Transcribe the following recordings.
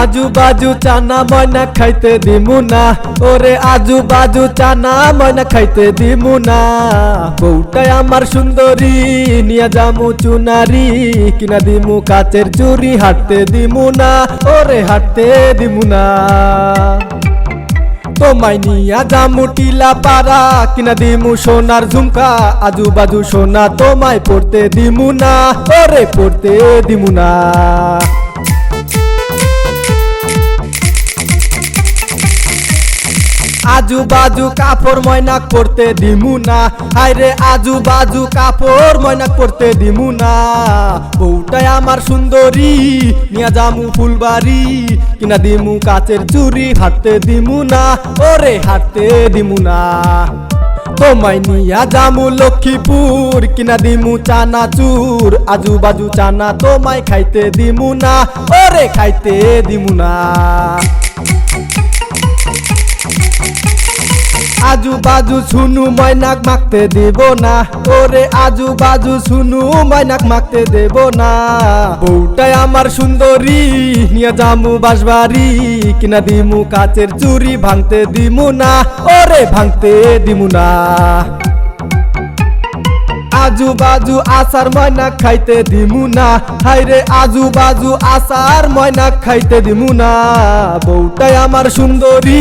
আজু বাজু চানা ময়না খাইতে দিমু না ওরে আজু বাজু চানা ময়না খাইতে দিমু না বউটাই আমার সুন্দরী নিয়ে যামু চুনারি কিনা দিমু কাচের চুরি হাঁটতে দিমু না ওরে হাঁটতে দিমু না তোমায় নিয়া যামু টিলা পারা কিনা দিমু সোনার ঝুমকা আজু বাজু সোনা তোমায় পড়তে দিমু না, ওরে পড়তে দিমু না। আজু বাজু কাপড় ময়না করতে দিমু না। হায়রে আজু বাজু কাপড় ময়না করতে দিমু না। বউটাই আমার সুন্দরী, নিয়া জামু ফুলবাড়ি। কিনা দিমু কাচের চুরি, হাঁটতে দিমু না। ওরে হাঁটতে দিমু না। তোমায় নিয়া জামু লক্ষ্মীপুর, কিনা দিমু চানা চুর আজু বাজু চানা তোমায় খাইতে দিমু না। ওরে খাইতে দিমু না। আজু বাজু শুনু ময়নাক মাখতে দেব না ওরে আজু বাজু শুনু ময়নাক মাখতে দেব না বউটাই আমার সুন্দরী নিয়ে জামু বাসবাড়ি কিনা দিমু কাচের চুরি ভাঙতে দিমু না ওরে ভাঙতে দিমু না আজু বাজু আসার ময়না খাইতে দিমু না হাইরে আজু বাজু আসার ময়না খাইতে দিমু না বউটাই আমার সুন্দরী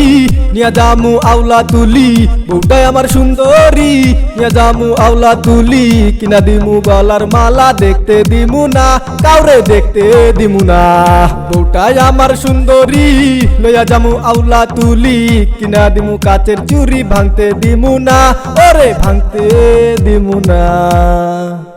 নিয়া জামু আউলা তুলি বউটাই আমার সুন্দরী নিয়া জামু আউলা তুলি কিনা দিমু গলার মালা দেখতে দিমু না কাউরে দেখতে দিমু না বউটাই আমার সুন্দরী লইয়া জামু আউলা তুলি কিনা দিমু কাচের চুরি ভাঙতে দিমু না ওরে ভাঙতে দিমু না 啊